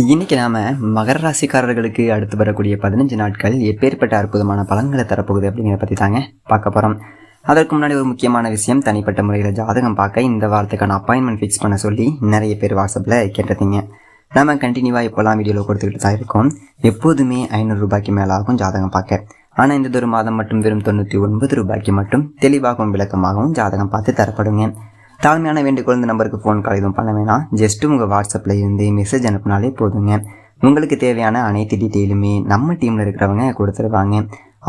இன்னைக்கு நாம மகர ராசிக்காரர்களுக்கு அடுத்து வரக்கூடிய பதினஞ்சு நாட்கள் எப்பேற்பட்ட அற்புதமான பலன்களை தரப்போகுது அப்படிங்கிறத பற்றி தாங்க பார்க்க போகிறோம் அதற்கு முன்னாடி ஒரு முக்கியமான விஷயம் தனிப்பட்ட முறையில் ஜாதகம் பார்க்க இந்த வாரத்துக்கான அப்பாயின்மெண்ட் ஃபிக்ஸ் பண்ண சொல்லி நிறைய பேர் வாட்ஸ்அப்பில் கேட்டிருந்தீங்க. நம்ம கண்டினியூவாக இப்போலாம் வீடியோவில் கொடுத்துக்கிட்டு தான் இருக்கோம். எப்போதுமே ஐநூறு ரூபாய்க்கு மேலே ஆகும் ஜாதகம் பார்க்க. ஆனால் இந்த ஒரு மாதம் மட்டும் வெறும் தொண்ணூற்றி ஒன்பது ரூபாய்க்கு மட்டும் தெளிவாகவும் விளக்கமாகவும் ஜாதகம் பார்த்து தரப்படுங்க. தாழ்மையான வேண்டுகோள் இந்த நம்பருக்கு ஃபோன் கால் எதுவும் பண்ண வேணாம். ஜஸ்ட் உங்கள் வாட்ஸ்அப்பில் இருந்து மெசேஜ் அனுப்புனாலே போதுங்க. உங்களுக்கு தேவையான அனைத்து டீட்டெயிலுமே நம்ம டீமில் இருக்கிறவங்க கொடுத்துருவாங்க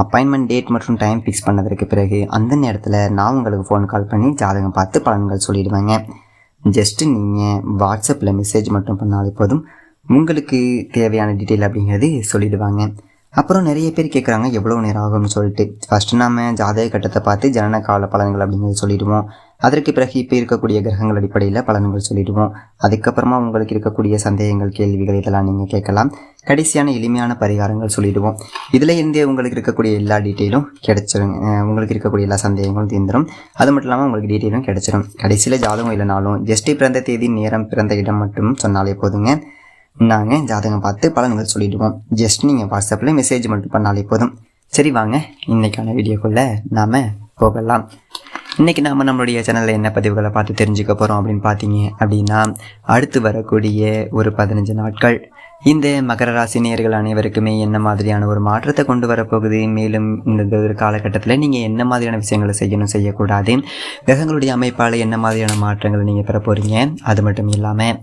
அப்பாயின்மெண்ட் டேட் மற்றும் டைம் ஃபிக்ஸ் பண்ணதற்கு பிறகு அந்த நேரத்தில் நான் உங்களுக்கு ஃபோன் கால் பண்ணி ஜாதகம் பார்த்து பலன்கள் சொல்லிடுவேங்க. ஜஸ்ட்டு நீங்கள் வாட்ஸ்அப்பில் மெசேஜ் மட்டும் பண்ணாலே போதும். உங்களுக்கு தேவையான டீட்டெயில் அப்படிங்கிறது சொல்லிடுவாங்க. அப்புறம் நிறைய பேர் கேட்குறாங்க எவ்வளோ நேரம் ஆகும்னு சொல்லிட்டு. ஃபஸ்ட்டு நாம ஜாதக கட்டத்தை பார்த்து ஜனன கால பலன்கள் அப்படிங்கிறது சொல்லிடுவோம். அதற்கு பிறகு இப்போ இருக்கக்கூடிய கிரகங்கள் அடிப்படையில் பலன்கள் சொல்லிடுவோம். அதுக்கப்புறமா உங்களுக்கு இருக்கக்கூடிய சந்தேகங்கள் கேள்விகள் இதெல்லாம் நீங்கள் கேட்கலாம். கடைசியான எளிமையான பரிகாரங்கள் சொல்லிடுவோம். இதில் இருந்தே உங்களுக்கு இருக்கக்கூடிய எல்லா டீட்டெயிலும் கிடைச்சிருங்க உங்களுக்கு இருக்கக்கூடிய எல்லா சந்தேகங்களும் தீர்ந்துடும் அது மட்டும் இல்லாமல் உங்களுக்கு டீட்டெயிலும் கிடைச்சிடும் கடைசியில் ஜாதகம் இல்லைனாலும் ஜஸ்ட் பிறந்த தேதி நேரம் பிறந்த இடம் மட்டும் சொன்னாலே போதுங்க. நாங்கள் ஜாதகம் பார்த்து பலன்கள் சொல்லிடுவோம். ஜஸ்ட் நீங்கள் வாட்ஸ்அப்பில் மெசேஜ் மட்டும் பண்ணாலே போதும். சரி வாங்க. இன்றைக்கான வீடியோக்குள்ளே நாம் போகலாம். இன்றைக்கி நாம் நம்மளுடைய சேனலில் என்ன பதிவுகளை பார்த்து தெரிஞ்சுக்க போகிறோம் அப்படின்னு பார்த்தீங்க அப்படின்னா அடுத்து வரக்கூடிய ஒரு பதினஞ்சு நாட்கள். இந்த மகர ராசி நேர்கள் அனைவருக்குமே என்ன மாதிரியான ஒரு மாற்றத்தை கொண்டு வரப்போகுது? மேலும் இந்த ஒரு காலகட்டத்தில் நீங்கள் என்ன மாதிரியான விஷயங்களை செய்யணும் செய்யக்கூடாது? கிரகங்களுடைய அமைப்பால் என்ன மாதிரியான மாற்றங்களை நீங்கள் பெற போகிறீங்க அது மட்டும் இல்லாமல்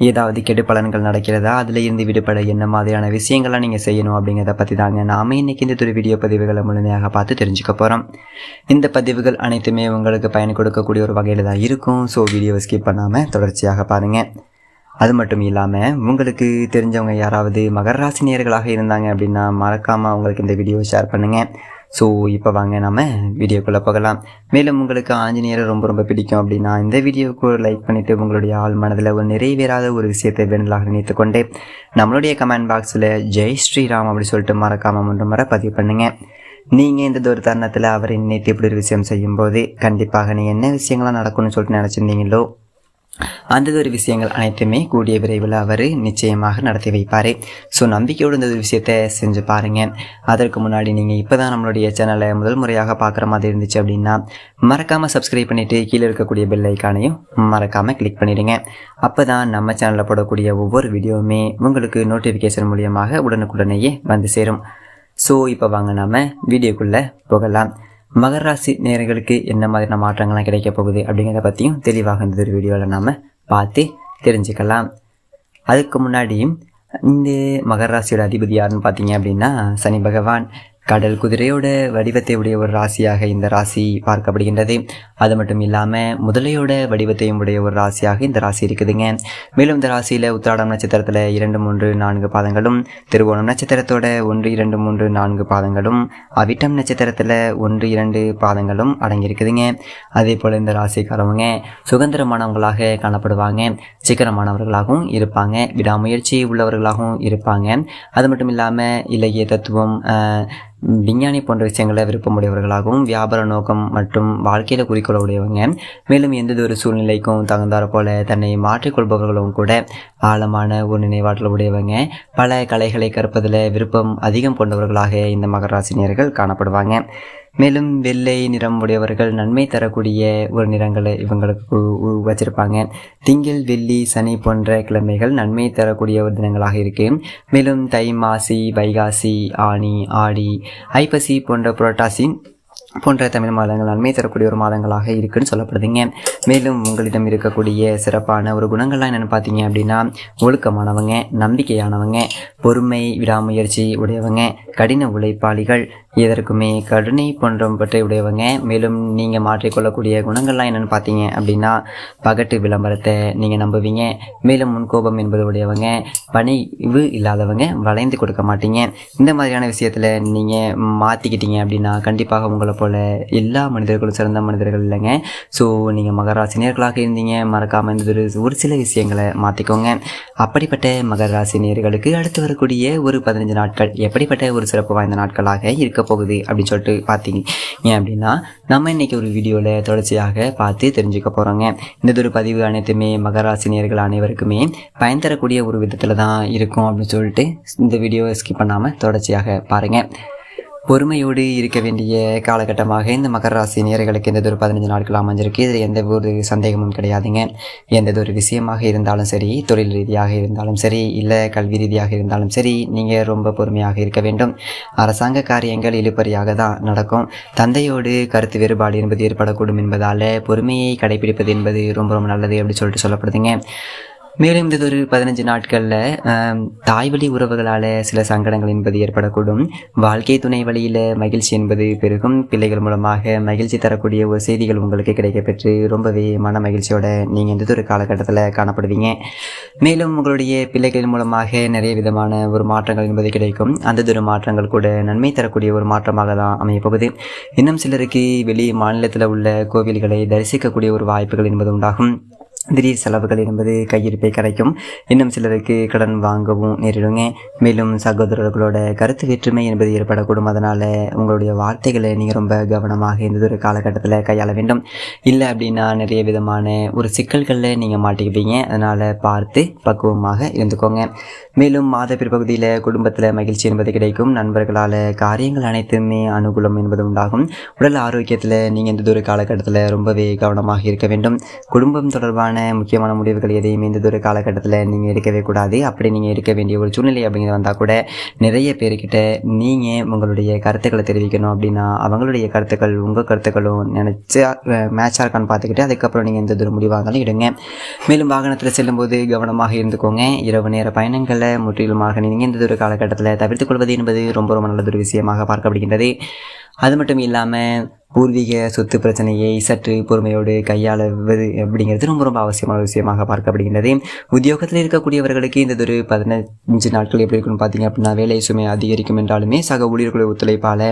ஏதாவது கெடு பலன்கள் நடக்கிறதா? அதில் இருந்து விடுபட என்ன மாதிரியான விஷயங்கள்லாம் நீங்கள் செய்யணும் அப்படிங்கிறத பற்றி தாங்க நாம இன்னைக்கு இந்த துறை வீடியோ பதிவுகளை முழுமையாக பார்த்து தெரிஞ்சுக்க போகிறோம் இந்த பதிவுகள் அனைத்துமே உங்களுக்கு பயன் கொடுக்கக்கூடிய ஒரு வகையில் தான் இருக்கும். ஸோ வீடியோவை ஸ்கிப் பண்ணாமல் தொடர்ச்சியாக பாருங்கள் அது மட்டும் இல்லாமல் உங்களுக்கு தெரிஞ்சவங்க யாராவது மகர இருந்தாங்க அப்படின்னா மறக்காமல் அவங்களுக்கு இந்த வீடியோவை ஷேர் பண்ணுங்கள் ஸோ இப்போ வாங்க நம்ம வீடியோக்குள்ளே போகலாம். மேலும் உங்களுக்கு ஆஞ்சநேயரை ரொம்ப ரொம்ப பிடிக்கும் அப்படின்னா இந்த வீடியோவுக்கு ஒரு லைக் பண்ணிவிட்டு உங்களுடைய ஆள் மனதில் ஒரு நிறைவேறாத ஒரு விஷயத்தை வேண்டலாக நினைத்து கொண்டு நம்மளுடைய கமெண்ட் பாக்ஸில் ஜெய் ஸ்ரீராம் அப்படி சொல்லிட்டு மறக்காமல் மூன்று முறை பதிவு பண்ணுங்கள் நீங்கள் இந்த ஒரு தருணத்தில் அவரை நினைத்து இப்படி ஒரு விஷயம் செய்யும்போது கண்டிப்பாக நீங்கள் என்ன விஷயங்களாக நடக்கும்னு சொல்லிட்டு நினச்சிருந்தீங்களோ அந்த ஒரு விஷயங்கள் அனைத்துமே கூடிய விரைவில் அவர் நிச்சயமாக நடத்தி வைப்பார். ஸோ நம்பிக்கையோடு இந்த ஒரு விஷயத்தை செஞ்சு பாருங்கள் அதற்கு முன்னாடி நீங்கள் இப்போ தான் நம்மளுடைய சேனலை முதல் முறையாக பார்க்குற மாதிரி இருந்துச்சு அப்படின்னா மறக்காமல் சப்ஸ்கிரைப் பண்ணிவிட்டு கீழே இருக்கக்கூடிய பெல் ஐக்கானையும் மறக்காமல் கிளிக் பண்ணிடுங்க. அப்போ தான் நம்ம சேனலில் போடக்கூடிய ஒவ்வொரு வீடியோவுமே உங்களுக்கு நோட்டிஃபிகேஷன் மூலியமாக உடனுக்குடனேயே வந்து சேரும். ஸோ இப்போ வாங்க நாம் வீடியோக்குள்ளே போகலாம். மகர ராசி நேயர்களுக்கு என்ன மாதிரியான மாற்றங்கள்லாம் கிடைக்க போகுது அப்படிங்கிறத பற்றியும் தெளிவாக இந்த ஒரு வீடியோவில் நாம் பார்த்து தெரிஞ்சுக்கலாம். அதுக்கு முன்னாடியும் இந்த மகர ராசியோட அதிபதி யாருன்னு பார்த்தீங்க அப்படின்னா சனி பகவான். கடல் குதிரையோட வடிவத்தை உடைய ஒரு ராசியாக இந்த ராசி பார்க்கப்படுகின்றது. அது மட்டும் இல்லாமல் முதலையோட வடிவத்தையும் உடைய ஒரு ராசியாக இந்த ராசி இருக்குதுங்க. மேலும் இந்த ராசியில் உத்திராடம் நட்சத்திரத்தில் இரண்டு மூன்று நான்கு பாதங்களும் திருவோணம் நட்சத்திரத்தோட ஒன்று இரண்டு மூன்று நான்கு பாதங்களும் அவிட்டம் நட்சத்திரத்தில் ஒன்று இரண்டு பாதங்களும் அடங்கியிருக்குதுங்க. அதே போல் இந்த ராசிக்காரவங்க சுதந்திரமானவங்களாக காணப்படுவாங்க. சிக்கனமானவர்களாகவும் இருப்பாங்க. விடாமுயற்சி உள்ளவர்களாகவும் இருப்பாங்க. அது மட்டும் இல்லாமல் இலக்கிய தத்துவம் விஞ்ஞானி போன்ற விஷயங்களை விருப்பமுடையவர்களாகவும் வியாபார நோக்கம் மற்றும் வாழ்க்கையில் குறிக்கோள் உடையவங்க. மேலும் எந்த ஒரு சூழ்நிலைக்கும் தகுந்தாற் போல தன்னை மாற்றிக்கொள்பவர்களும் கூட ஆழமான ஒரு நினைவாற்றல் உடையவங்க. பல கலைகளை கற்பதில் விருப்பம் அதிகம் கொண்டவர்களாக இந்த மகராசினியர்கள் காணப்படுவாங்க. மேலும் வெள்ளை நிறம் உடையவர்கள் நன்மை தரக்கூடிய ஒரு நிறங்களை இவங்களுக்கு வச்சிருப்பாங்க திங்கள் வெள்ளி சனி போன்ற கிழமைகள் நன்மை தரக்கூடிய ஒரு தினங்களாக இருக்கு. மேலும் தை மாசி வைகாசி ஆனி ஆடி ஐப்பசி போன்ற புரட்டாசி போன்ற தமிழ் மாதங்கள் நன்மை தரக்கூடிய ஒரு மாதங்களாக இருக்குன்னு சொல்லப்படுதுங்க. மேலும் உங்களிடம் இருக்கக்கூடிய சிறப்பான ஒரு குணங்கள்லாம் என்னென்னு பார்த்தீங்க அப்படின்னா ஒழுக்கமானவங்க நம்பிக்கையானவங்க பொறுமை விடாமுயற்சி உடையவங்க கடின உழைப்பாளிகள் எதற்குமே கருணை போன்றவற்றை உடையவங்க. மேலும் நீங்கள் மாற்றிக்கொள்ளக்கூடிய குணங்கள்லாம் என்னென்னு பார்த்தீங்க அப்படின்னா பகட்டு விளம்பரத்தை நீங்கள் நம்புவீங்க. மேலும் முன்கோபம் என்பது உடையவங்க பணிவு இல்லாதவங்க வளைந்து கொடுக்க மாட்டீங்க. இந்த மாதிரியான விஷயத்தில் நீங்கள் மாற்றிக்கிட்டீங்க அப்படின்னா கண்டிப்பாக உங்களை போல் எல்லா மனிதர்களும் சிறந்த மனிதர்கள் இல்லைங்க. ஸோ நீங்கள் மகராசினியர்களாக இருந்தீங்க. மறக்காமல் இந்த ஒரு ஒரு சில விஷயங்களை மாற்றிக்கோங்க அப்படிப்பட்ட மகராசினியர்களுக்கு அடுத்து வரக்கூடிய ஒரு பதினஞ்சு நாட்கள் எப்படிப்பட்ட ஒரு சிறப்பு வாய்ந்த நாட்களாக இருக்க போகுது அப்படின்னு சொல்லிட்டு பார்த்தீங்க ஏன் அப்படின்னா நம்ம இன்றைக்கி ஒரு வீடியோவில் தொடர்ச்சியாக பார்த்து தெரிஞ்சுக்க போகிறோங்க இந்ததொரு பதிவு அனைத்துமே மகராசினியர்கள் அனைவருக்குமே பயன் தரக்கூடிய ஒரு விதத்தில் தான் இருக்கும் அப்படின்னு சொல்லிட்டு இந்த வீடியோவை ஸ்கிப் பண்ணாமல் தொடர்ச்சியாக பாருங்கள் பொறுமையோடு இருக்க வேண்டிய காலகட்டமாக இந்த மகர ராசி நேர்களுக்கு எந்த ஒரு பதினஞ்சு நாட்கள் அமைஞ்சிருக்கு. இதில் எந்த ஒரு சந்தேகமும் கிடையாதுங்க. எந்ததொரு விஷயமாக இருந்தாலும் சரி தொழில் ரீதியாக இருந்தாலும் சரி இல்லை கல்வி ரீதியாக இருந்தாலும் சரி நீங்கள் ரொம்ப பொறுமையாக இருக்க வேண்டும். அரசாங்க காரியங்கள் இழுப்பறியாக தான் நடக்கும். தந்தையோடு கருத்து வேறுபாடு என்பது ஏற்படக்கூடும் என்பதால் பொறுமையை கடைபிடிப்பது என்பது ரொம்ப ரொம்ப நல்லது அப்படி சொல்லிட்டு சொல்லப்படுதுங்க. மேலும் இந்த ஒரு பதினஞ்சு நாட்களில் தாய் வழி உறவுகளால் சில சங்கடங்கள் என்பது ஏற்படக்கூடும். வாழ்க்கை துணை வழியில் மகிழ்ச்சி என்பது பெருகும். பிள்ளைகள் மூலமாக மகிழ்ச்சி தரக்கூடிய ஒரு செய்திகள் உங்களுக்கு கிடைக்கப்பெற்று ரொம்பவே மன மகிழ்ச்சியோட நீங்கள் எந்த ஒரு காலகட்டத்தில் காணப்படுவீங்க. மேலும் உங்களுடைய பிள்ளைகள் மூலமாக நிறைய விதமான ஒரு மாற்றங்கள் என்பது கிடைக்கும். அந்த ஒரு மாற்றங்கள் கூட நன்மை தரக்கூடிய ஒரு மாற்றமாக தான் அமையப்போகுது இன்னும் சிலருக்கு வெளி மாநிலத்தில் உள்ள கோவில்களை தரிசிக்கக்கூடிய ஒரு வாய்ப்புகள் என்பது உண்டாகும். திடீர் செலவுகள் என்பது கையிருப்பை கிடைக்கும் இன்னும் சிலருக்கு கடன் வாங்கவும் நேரிடுங்க. மேலும் சகோதரர்களோட கருத்து வேற்றுமை என்பது ஏற்படக்கூடும். அதனால் உங்களுடைய வார்த்தைகளை நீங்கள் ரொம்ப கவனமாக இந்த ஒரு காலகட்டத்தில் கையாள வேண்டும். இல்லை அப்படின்னா நிறைய விதமான ஒரு சிக்கல்களில் நீங்கள் மாட்டிக்குவீங்க அதனால் பார்த்து பக்குவமாக இருந்துக்கோங்க. மேலும் மாத பிற்பகுதியில் குடும்பத்தில் மகிழ்ச்சி என்பது கிடைக்கும். நண்பர்களால் காரியங்கள் அனைத்துமே அனுகூலம் என்பது உண்டாகும். உடல் ஆரோக்கியத்தில் நீங்கள் இந்த ஒரு காலகட்டத்தில் ரொம்பவே கவனமாக இருக்க வேண்டும். குடும்பம் தொடர்பான முக்கியமான முடிவுகள் எதையும் இந்த ஒரு காலகட்டத்தில் நீங்கள் எடுக்கவே கூடாது. அப்படி நீங்கள் எடுக்க வேண்டிய ஒரு சூழ்நிலை அப்படிங்கிறது வந்தால் கூட நிறைய பேர்கிட்ட நீங்கள் உங்களுடைய கருத்துக்களை தெரிவிக்கணும் அப்படின்னா அவங்களுடைய கருத்துக்கள் உங்கள் கருத்துக்களும் நினச்சா மேட்சாக இருக்கான்னு பார்த்துக்கிட்டு அதுக்கப்புறம் நீங்கள் எந்த ஒரு முடிவாக எடுங்க. மேலும் வாகனத்தில் செல்லும்போது கவனமாக இருந்துக்கோங்க. இரவு நேர பயணங்களை முற்றிலுமாக நீங்கள் இந்த ஒரு காலகட்டத்தில் தவிர்த்துக்கொள்வது என்பது ரொம்ப ரொம்ப நல்லதொரு விஷயமாக பார்க்கப்படுகின்றது. அது மட்டும் இல்லாமல் பூர்வீக சொத்து பிரச்சனையை சற்று பொறுமையோடு கையாளுவது அப்படிங்கிறது ரொம்ப ரொம்ப அவசியமான விஷயமாக பார்க்கப்படுகின்றது. உத்தியோகத்தில் இருக்கக்கூடியவர்களுக்கு இந்த ஒரு பதினஞ்சு நாட்கள் எப்படி இருக்குன்னு பார்த்தீங்க அப்படின்னா வேலை சுமை அதிகரிக்கும் என்றாலுமே சக ஊழியர்களுடைய ஒத்துழைப்பால்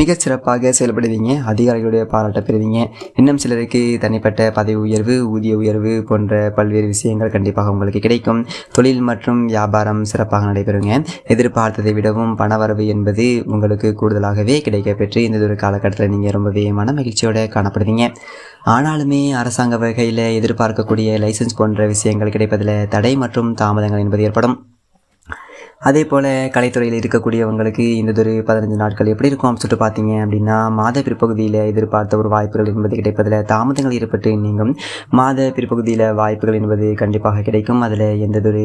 மிகச் சிறப்பாக செயல்படுவீங்க அதிகாரிகளுடைய பாராட்ட பெறுவீங்க. இன்னும் சிலருக்கு தனிப்பட்ட பதவி உயர்வு ஊதிய உயர்வு போன்ற பல்வேறு விஷயங்கள் கண்டிப்பாக உங்களுக்கு கிடைக்கும். தொழில் மற்றும் வியாபாரம் சிறப்பாக நடைபெறுங்க. எதிர்பார்த்ததை விடவும் பணவரவு என்பது உங்களுக்கு கூடுதலாகவே கிடைக்கப்பெற்று இந்த ஒரு காலகட்டத்தில் நீங்கள் ரொம்பவே மன மகிழ்ச்சியோடு காணப்படுவீங்க. ஆனாலுமே அரசாங்க வகையில் எதிர்பார்க்கக்கூடிய லைசன்ஸ் போன்ற விஷயங்கள் கிடைப்பதில் தடை மற்றும் தாமதங்கள் என்பது ஏற்படும். அதே போல் கலைத்துறையில் இருக்கக்கூடியவங்களுக்கு இந்த பதினஞ்சு நாட்கள் எப்படி இருக்கும்? அப்படின்னு சொல்லிட்டு பார்த்தீங்க அப்படின்னா மாத பிற்பகுதியில் எதிர்பார்த்த ஒரு வாய்ப்புகள் என்பது கிடைப்பதில் தாமதங்கள் ஏற்பட்டு நீங்கும் மாத பிற்பகுதியில் வாய்ப்புகள் என்பது கண்டிப்பாக கிடைக்கும். அதில் எந்த ஒரு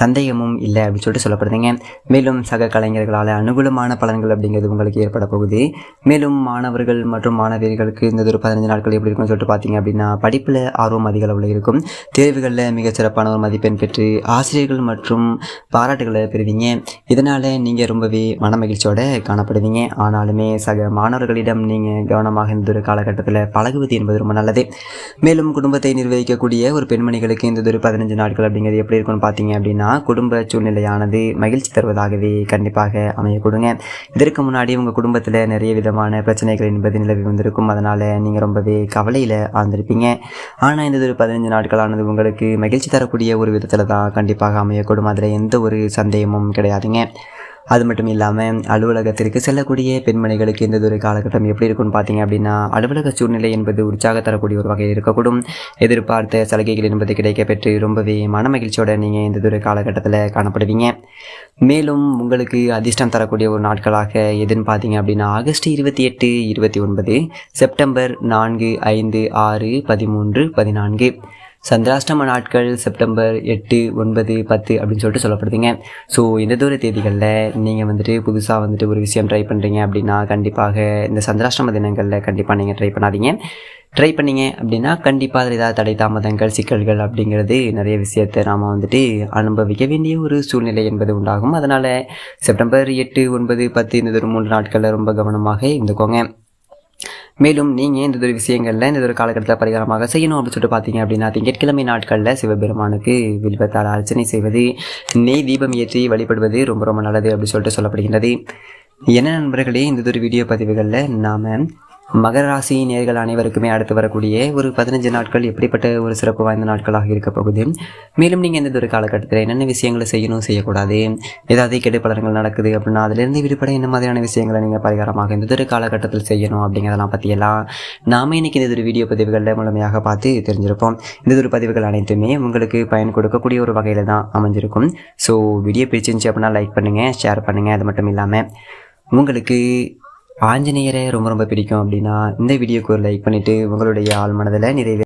சந்தேகமும் இல்லை அப்படின்னு சொல்லிட்டு சொல்லப்படுதுங்க. மேலும் சக கலைஞர்களால் அனுகூலமான பலன்கள் அப்படிங்கிறது உங்களுக்கு ஏற்பட போகுது. மேலும் மாணவர்கள் மற்றும் மாணவியர்களுக்கு இந்த ஒரு பதினஞ்சு நாட்கள் எப்படி இருக்கும்னு சொல்லிட்டு பார்த்தீங்க அப்படின்னா படிப்பில் ஆர்வம் அதிக அளவில் இருக்கும். தேர்வுகளில் மிகச்சிறப்பான ஒரு மதிப்பெண் பெற்று ஆசிரியர்கள் மற்றும் பாராட்டுகளை பெறுவீங்க. இதனால் நீங்கள் ரொம்பவே மன மகிழ்ச்சியோடு காணப்படுவீங்க. ஆனாலுமே சக மாணவர்களிடம் நீங்கள் கவனமாக இந்த ஒரு காலகட்டத்தில் பழகுவது என்பது ரொம்ப நல்லது. மேலும் குடும்பத்தை நிர்வகிக்கக்கூடிய ஒரு பெண்மணிகளுக்கு இந்த ஒரு பதினஞ்சு நாட்கள் அப்படிங்கிறது எப்படி இருக்கும்னு பார்த்தீங்க அப்படின்னா குடும்ப சூழ்நிலையானது மகிழ்ச்சி தருவதாகவே கண்டிப்பாக அமையக்கூடுங்க. இதற்கு முன்னாடி உங்கள் குடும்பத்தில் நிறைய விதமான பிரச்சனைகள் என்பது நிலவி வந்திருக்கும். அதனால் நீங்கள் ரொம்பவே கவலையில் ஆழ்ந்திருப்பீங்க. ஆனால் இந்த ஒரு பதினஞ்சு நாட்களானது உங்களுக்கு மகிழ்ச்சி தரக்கூடிய ஒரு விதத்தில் தான் கண்டிப்பாக அமையக்கூடும். அதில் எந்த ஒரு சந்தேகமும் கிடையாதுங்க. அது மட்டும் இல்லாமல் அலுவலகத்திற்கு செல்லக்கூடிய பெண்மணிகளுக்கு இந்த ஒரு காலகட்டம் எப்படி இருக்கும்னு பார்த்தீங்க அப்படின்னா அலுவலக சூழ்நிலை என்பது உற்சாக தரக்கூடிய ஒரு வகையில் இருக்கக்கூடும். எதிர்பார்த்த சலுகைகள் என்பது கிடைக்கப்பெற்று ரொம்பவே மன மகிழ்ச்சியோட நீங்கள் இந்த ஒரு காலகட்டத்தில் காணப்படுவீங்க. மேலும் உங்களுக்கு அதிர்ஷ்டம் தரக்கூடிய ஒரு நாட்களாக எதுன்னு பார்த்தீங்க அப்படின்னா ஆகஸ்ட் இருபத்தி எட்டு இருபத்தி ஒன்பது செப்டம்பர் நான்கு ஐந்து ஆறு பதிமூன்று பதினான்கு. சந்திராஷ்டம நாட்கள் செப்டம்பர் எட்டு ஒன்பது பத்து அப்படின்னு சொல்லிட்டு சொல்லப்படுதுங்க. ஸோ இந்த தூர தேதிகளில் நீங்கள் வந்துட்டு புதுசாக வந்துட்டு ஒரு விஷயம் ட்ரை பண்ணுறீங்க அப்படின்னா கண்டிப்பாக இந்த சந்திராஷ்டம தினங்களில் கண்டிப்பாக நீங்கள் ட்ரை பண்ணாதீங்க. ட்ரை பண்ணிங்க அப்படின்னா கண்டிப்பாக அதில் ஏதாவது தடை தாமதங்கள் சிக்கல்கள் அப்படிங்கிறது நிறைய விஷயத்தை நாம் வந்துட்டு அனுபவிக்க வேண்டிய ஒரு சூழ்நிலை என்பது உண்டாகும். அதனால் செப்டம்பர் எட்டு ஒன்பது பத்து இந்த ஒரு மூன்று நாட்களில் ரொம்ப கவனமாக இருந்துக்கோங்க. மேலும் நீங்கள் இந்த ஒரு விஷயங்களில் இந்த ஒரு காலகட்டத்தில் பரிகாரமாக செய்யணும் அப்படின்னு சொல்லிட்டு பார்த்தீங்க அப்படின்னா திங்கட்கிழமை நாட்களில் சிவபெருமானுக்கு வில்வத்தால் அர்ச்சனை செய்வது நெய் தீபம் ஏற்றி வழிபடுவது ரொம்ப ரொம்ப நல்லது அப்படின்னு சொல்லிட்டு சொல்லப்படுகின்றது. என்ன நண்பர்களே இந்த ஒரு வீடியோ பதிவுகளில் நாம் மகர ராசி நேர்கள் அனைவருக்குமே அடுத்து வரக்கூடிய ஒரு பதினஞ்சு நாட்கள் எப்படிப்பட்ட ஒரு சிறப்பு வாய்ந்த நாட்களாக இருக்க போகுது. மேலும் நீங்கள் எந்த ஒரு காலகட்டத்தில் என்னென்ன விஷயங்களை செய்யணும் செய்யக்கூடாது ஏதாவது கெடு பலன்கள் நடக்குது அப்படின்னா அதிலிருந்து விடுபட என்ன மாதிரியான விஷயங்களை நீங்கள் பரிகாரமாக இந்த ஒரு காலகட்டத்தில் செய்யணும் அப்படிங்கிறதெல்லாம் பற்றியெல்லாம் நாம இன்றைக்கி இந்த ஒரு வீடியோ பதிவுகளில் முழுமையாக பார்த்து தெரிஞ்சிருப்போம். இந்த ஒரு பதிவுகள் அனைத்துமே உங்களுக்கு பயன் கொடுக்கக்கூடிய ஒரு வகையில் தான் அமைஞ்சிருக்கும். ஸோ வீடியோ பிடிச்சிருந்துச்சு அப்படின்னா லைக் பண்ணுங்கள் ஷேர் பண்ணுங்கள் அது மட்டும் இல்லாமல் உங்களுக்கு ஆஞ்சநேயரை ரொம்ப ரொம்ப பிடிக்கும் அப்படின்னா இந்த வீடியோக்கு ஒரு லைக் பண்ணிவிட்டு உங்களுடைய ஆள் மனதில் நிறைவே